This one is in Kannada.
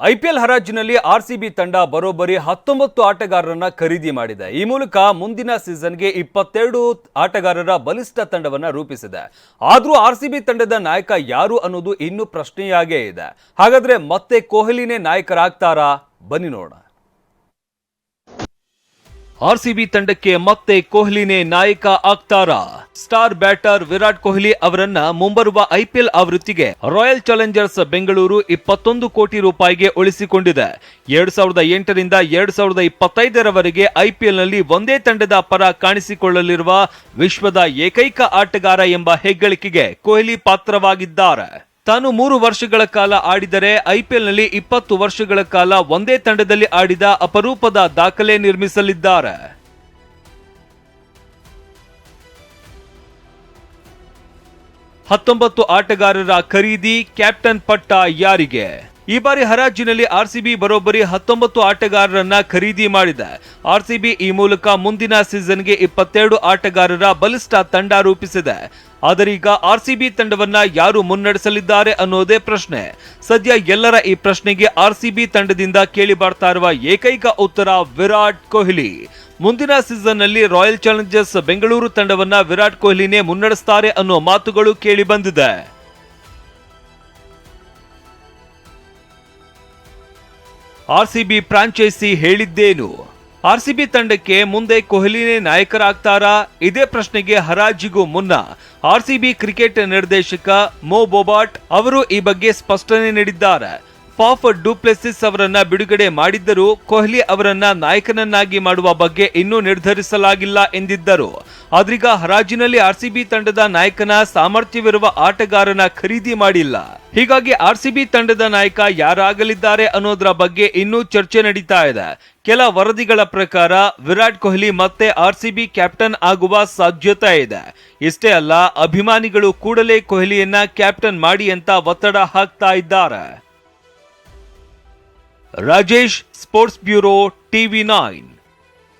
ಐಪಿಎಲ್ ಹರಾಜಿನಲ್ಲಿ ಆರ್ಸಿಬಿ ತಂಡ ಬರೋಬ್ಬರಿ ಹತ್ತೊಂಬತ್ತು ಆಟಗಾರರನ್ನ ಖರೀದಿ ಮಾಡಿದೆ. ಈ ಮೂಲಕ ಮುಂದಿನ ಸೀಸನ್ಗೆ ಇಪ್ಪತ್ತೆರಡು ಆಟಗಾರರ ಬಲಿಷ್ಠ ತಂಡವನ್ನ ರೂಪಿಸಿದೆ. ಆದರೂ ಆರ್ಸಿಬಿ ತಂಡದ ನಾಯಕ ಯಾರು ಅನ್ನೋದು ಇನ್ನೂ ಪ್ರಶ್ನೆಯಾಗೇ ಇದೆ. ಹಾಗಾದ್ರೆ ಮತ್ತೆ ಕೊಹ್ಲಿನೇ ನಾಯಕರಾಗ್ತಾರಾ? ಬನ್ನಿ ನೋಡೋಣ. ಆರ್ಸಿಬಿ ತಂಡಕ್ಕೆ ಮತ್ತೆ ಕೊಹ್ಲಿನೇ ನಾಯಕ ಆಗ್ತಾರಾ? ಸ್ಟಾರ್ ಬ್ಯಾಟರ್ ವಿರಾಟ್ ಕೊಹ್ಲಿ ಅವರನ್ನ ಮುಂಬರುವ ಐಪಿಎಲ್ ಆವೃತ್ತಿಗೆ ರಾಯಲ್ ಚಾಲೆಂಜರ್ಸ್ ಬೆಂಗಳೂರು ಇಪ್ಪತ್ತೊಂದು ಕೋಟಿ ರೂಪಾಯಿಗೆ ಉಳಿಸಿಕೊಂಡಿದೆ. ಎರಡ್ ಸಾವಿರದ ಎಂಟರಿಂದ ಎರಡ್ ಸಾವಿರದ ಇಪ್ಪತ್ತೈದರವರೆಗೆ ಐಪಿಎಲ್ನಲ್ಲಿ ಒಂದೇ ತಂಡದ ಪರ ಕಾಣಿಸಿಕೊಳ್ಳಲಿರುವ ವಿಶ್ವದ ಏಕೈಕ ಆಟಗಾರ ಎಂಬ ಹೆಗ್ಗಳಿಕೆಗೆ ಕೊಹ್ಲಿ ಪಾತ್ರವಾಗಿದ್ದಾರೆ. ತಾನು ಮೂರು ವರ್ಷಗಳ ಕಾಲ ಆಡಿದರೆ ಐಪಿಎಲ್ನಲ್ಲಿ ಇಪ್ಪತ್ತು ವರ್ಷಗಳ ಕಾಲ ಒಂದೇ ತಂಡದಲ್ಲಿ ಆಡಿದ ಅಪರೂಪದ ದಾಖಲೆ ನಿರ್ಮಿಸಲಿದ್ದಾರೆ. ಹತ್ತೊಂಬತ್ತು ಆಟಗಾರರ ಖರೀದಿ, ಕ್ಯಾಪ್ಟನ್ ಪಟ್ಟ ಯಾರಿಗೆ? ಈ ಬಾರಿ ಹರಾಜಿನಲ್ಲಿ ಆರ್ಸಿಬಿ ಬರೋಬ್ಬರಿ ಹತ್ತೊಂಬತ್ತು ಆಟಗಾರರನ್ನ ಖರೀದಿ ಮಾಡಿದೆ. ಆರ್ಸಿಬಿ ಈ ಮೂಲಕ ಮುಂದಿನ ಸೀಸನ್ಗೆ ಇಪ್ಪತ್ತೆರಡು ಆಟಗಾರರ ಬಲಿಷ್ಠ ತಂಡ ರೂಪಿಸಿದೆ. ಆದರೀಗ ಆರ್ಸಿಬಿ ತಂಡವನ್ನ ಯಾರು ಮುನ್ನಡೆಸಲಿದ್ದಾರೆ ಅನ್ನೋದೇ ಪ್ರಶ್ನೆ. ಸದ್ಯ ಎಲ್ಲರ ಈ ಪ್ರಶ್ನೆಗೆ ಆರ್ಸಿಬಿ ತಂಡದಿಂದ ಕೇಳಿ ಬರ್ತಾ ಇರುವ ಏಕೈಕ ಉತ್ತರ ವಿರಾಟ್ ಕೊಹ್ಲಿ. ಮುಂದಿನ ಸೀಸನ್ನಲ್ಲಿ ರಾಯಲ್ ಚಾಲೆಂಜರ್ಸ್ ಬೆಂಗಳೂರು ತಂಡವನ್ನ ವಿರಾಟ್ ಕೊಹ್ಲಿನೇ ಮುನ್ನಡೆಸ್ತಾರೆ ಅನ್ನೋ ಮಾತುಗಳು ಕೇಳಿ ಆರ್ಸಿಬಿ ಫ್ರಾಂಚೈಸಿ ಹೇಳಿದ್ದೇನು? ಆರ್ಸಿಬಿ ತಂಡಕ್ಕೆ ಮುಂದೆ ಕೊಹ್ಲಿನೇ ನಾಯಕರಾಗ್ತಾರಾ? ಇದೇ ಪ್ರಶ್ನೆಗೆ ಹರಾಜಿಗೂ ಮುನ್ನ ಆರ್ಸಿಬಿ ಕ್ರಿಕೆಟ್ ನಿರ್ದೇಶಕ ಮೋ ಬೊಬಾಟ್ ಅವರು ಈ ಬಗ್ಗೆ ಸ್ಪಷ್ಟನೆ ನೀಡಿದ್ದಾರೆ. ಫಾಫ್ ಡೂಪ್ಲೆಸಿಸ್ ಅವರನ್ನ ಬಿಡುಗಡೆ ಮಾಡಿದ್ದರೂ ಕೊಹ್ಲಿ ಅವರನ್ನ ನಾಯಕನನ್ನಾಗಿ ಮಾಡುವ ಬಗ್ಗೆ ಇನ್ನೂ ನಿರ್ಧರಿಸಲಾಗಿಲ್ಲ ಎಂದಿದ್ದರು. ಆದ್ರೀಗ ಹರಾಜಿನಲ್ಲಿ ಆರ್ಸಿಬಿ ತಂಡದ ನಾಯಕನ ಸಾಮರ್ಥ್ಯವಿರುವ ಆಟಗಾರನ ಖರೀದಿ ಮಾಡಿಲ್ಲ. ಹೀಗಾಗಿ ಆರ್ಸಿಬಿ ತಂಡದ ನಾಯಕ ಯಾರಾಗಲಿದ್ದಾರೆ ಅನ್ನೋದರ ಬಗ್ಗೆ ಇನ್ನೂ ಚರ್ಚೆ ನಡೀತಾ ಇದೆ. ಕೆಲ ವರದಿಗಳ ಪ್ರಕಾರ ವಿರಾಟ್ ಕೊಹ್ಲಿ ಮತ್ತೆ ಆರ್ಸಿಬಿ ಕ್ಯಾಪ್ಟನ್ ಆಗುವ ಸಾಧ್ಯತೆ ಇದೆ. ಇಷ್ಟೇ ಅಲ್ಲ, ಅಭಿಮಾನಿಗಳು ಕೂಡಲೇ ಕೊಹ್ಲಿಯನ್ನ ಕ್ಯಾಪ್ಟನ್ ಮಾಡಿ ಅಂತ ಒತ್ತಡ ಹಾಕ್ತಾ ಇದ್ದಾರೆ. Rajesh sports bureau TV nine